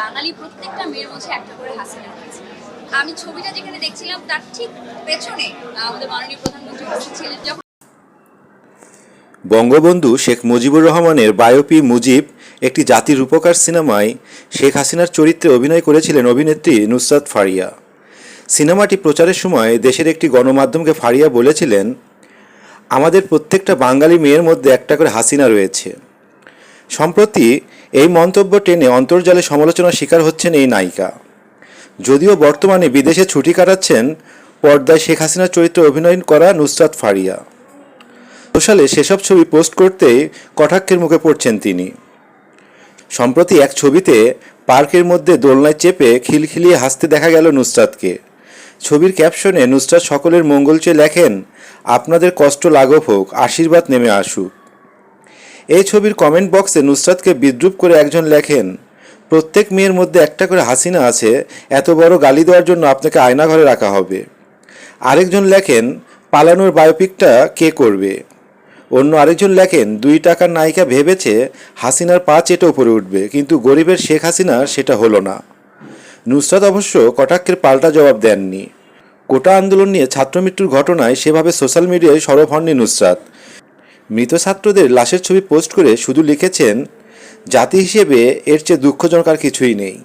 বাঙালি প্রত্যেকটা মেয়ের মধ্যে একটা করে হাসিনা রয়েছে। আমি ছবিটা যেখানে দেখছিলাম, তার ঠিক পেছনে আমাদের মাননীয় প্রধানমন্ত্রী বসেছিলেন যখন বঙ্গবন্ধু শেখ মুজিবুর রহমানের বায়োপি মুজিব, একটি জাতির উপকার সিনেমায় শেখ হাসিনার চরিত্রে অভিনয় করেছিলেন অভিনেত্রী নুসরাত ফারিয়া। সিনেমাটি প্রচারের সময় দেশের একটি গণমাধ্যমকে ফারিয়া বলেছিলেন, আমাদের প্রত্যেকটা বাঙালি মেয়ের মধ্যে একটা করে হাসিনা রয়েছে। সম্প্রতি এই মন্তব্য টেনে অন্তর্জালে সমালোচনার শিকার হচ্ছেন এই নায়িকা। যদিও বর্তমানে বিদেশে ছুটি কাটাচ্ছেন, পর্দায় শেখ হাসিনার চরিত্রে অভিনয় করা নুসরাত ফারিয়া। সোশ্যালে সেসব ছবি পোস্ট করতেই কটাক্ষের মুখে পড়ছেন তিনি। সম্প্রতি এক ছবিতে পার্কের মধ্যে দোলনায় চেপে খিলখিলিয়ে হাসতে দেখা গেল নুসরাতকে। ছবির ক্যাপশনে নুসরাত সকলের মঙ্গল চেয়ে লেখেন, আপনাদের কষ্ট লাঘব হোক, আশীর্বাদ নেমে আসুক। এই ছবির কমেন্ট বক্সে নুসরাতকে বিদ্রুপ করে একজন লেখেন, প্রত্যেক মেয়ের মধ্যে একটা করে হাসিনা আছে, এত বড় গালি দেওয়ার জন্য আপনাকে আয়নাঘরে রাখা হবে। আরেকজন লেখেন, পালানোর বায়োপিকটা কে করবে? অন্য আরেকজন লেখেন, দুই টাকার নায়িকা ভেবেছে হাসিনার পা চেটে উপরে উঠবে, কিন্তু গরিবের শেখ হাসিনার সেটা হলো না। নুসরাত অবশ্য কটাক্ষের পাল্টা জবাব দেননি। কোটা আন্দোলন নিয়ে ছাত্রমৃত্যুর ঘটনায় সেভাবে সোশ্যাল মিডিয়ায় সরব হননি নুসরাত। মৃত ছাত্রদের লাশের ছবি পোস্ট করে শুধু লিখেছেন, জাতি হিসেবে এর চেয়ে দুঃখজনক আর কিছুই নেই।